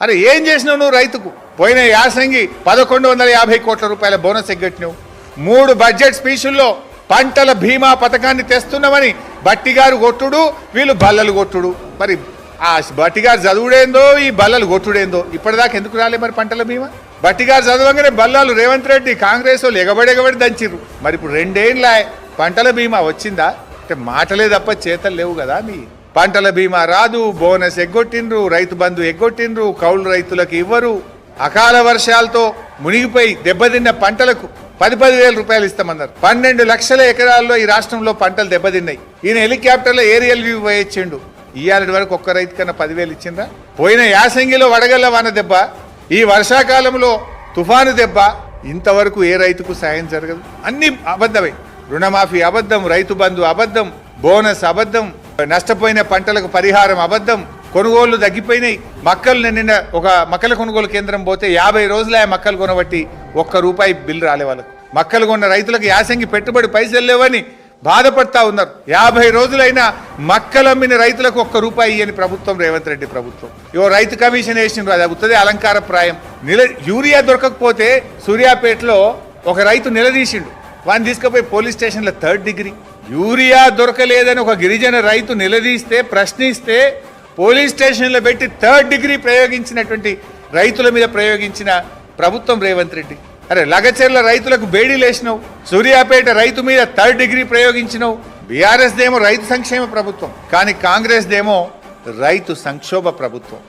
అరే ఏం చేసినావు నువ్వు రైతుకు? పోయిన యాసంగి పదకొండు వందల యాభై కోట్ల రూపాయల బోనస్ ఎగ్గట్టినావు. మూడు బడ్జెట్ స్పీచుల్లో పంటల బీమా పథకాన్ని తెస్తున్నామని బట్టిగారు కొట్టుడు వీళ్ళు బల్లలు కొట్టుడు. మరి ఆ బట్టిగారు చదువుడేందో ఈ బల్లలు కొట్టుడేందో ఇప్పటిదాకా ఎందుకు రాలే మరి పంటల బీమా? బట్టిగారు చదవగానే బల్లాలు రేవంత్ రెడ్డి కాంగ్రెస్ వాళ్ళు ఎగబడి ఎగబడి దంచిర్రు. మరి ఇప్పుడు రెండేళ్ళ పంటల బీమా వచ్చిందా? అంటే మాటలే తప్ప చేతలు లేవు కదా మీ పంటల బీమా రాదు బోనస్ ఎగ్గొట్టిండ్రు రైతు బంధు ఎగ్గొట్టిండ్రు కౌలు రైతులకు ఇవ్వరు. అకాల వర్షాలతో మునిగిపోయి దెబ్బతిన్న పంటలకు పది పది వేల రూపాయలు ఇస్తామన్నారు. పన్నెండు లక్షల ఎకరాల్లో ఈ రాష్ట్రంలో పంటలు దెబ్బతిన్నాయి. ఈయన హెలికాప్టర్లో ఏరియల్ వ్యూ వేయించిండు ఇయ్యాలటి వరకు ఒక్క రైతు కన్నా పదివేలు ఇచ్చిందా పోయిన యాసంగిలో వడగల్ల వాన దెబ్బ ఈ వర్షాకాలంలో తుఫాను దెబ్బ ఇంతవరకు ఏ రైతుకు సాయం జరగదు. అన్ని అబద్ధమే. రుణమాఫీ అబద్ధం రైతు బంధు అబద్ధం బోనస్ అబద్ధం నష్టపోయిన పంటలకు పరిహారం అబద్ధం. కొనుగోళ్ళు తగ్గిపోయినాయి. మక్కలు నిన్న ఒక మక్కల కొనుగోలు కేంద్రం పోతే యాభై రోజులు ఆ మక్కలు కొనబట్టి ఒక్క రూపాయి బిల్లు రాలే వాళ్ళకు. మక్కలు కొన్న రైతులకు యాసంగి పెట్టుబడి పైసలు లేవని బాధపడతా ఉన్నారు. యాభై రోజులైనా మక్కలు అమ్మిన రైతులకు ఒక్క రూపాయి ఇయ్యని ప్రభుత్వం రేవంత్ రెడ్డి ప్రభుత్వం. ఇవో రైతు కమిషన్ వేసిండ్రు అది అవుతుంది అలంకార ప్రాయం. నిల యూరియా దొరకకపోతే సూర్యాపేటలో ఒక రైతు నిలదీసిండు. వాడిని తీసుకుపోయి పోలీస్ స్టేషన్లో థర్డ్ డిగ్రీ. యూరియా దొరకలేదని ఒక గిరిజన రైతు నిలదీస్తే ప్రశ్నిస్తే పోలీస్ స్టేషన్లో పెట్టి థర్డ్ డిగ్రీ ప్రయోగించినటువంటి రైతుల మీద ప్రయోగించిన ప్రభుత్వం రేవంత్ రెడ్డి. అరే లగచెర్ల రైతులకు బేడీ లేచినావు సూర్యాపేట రైతు మీద థర్డ్ డిగ్రీ ప్రయోగించినావు. బీఆర్ఎస్ దేమో రైతు సంక్షేమ ప్రభుత్వం కానీ కాంగ్రెస్ దేమో రైతు సంక్షోభ ప్రభుత్వం.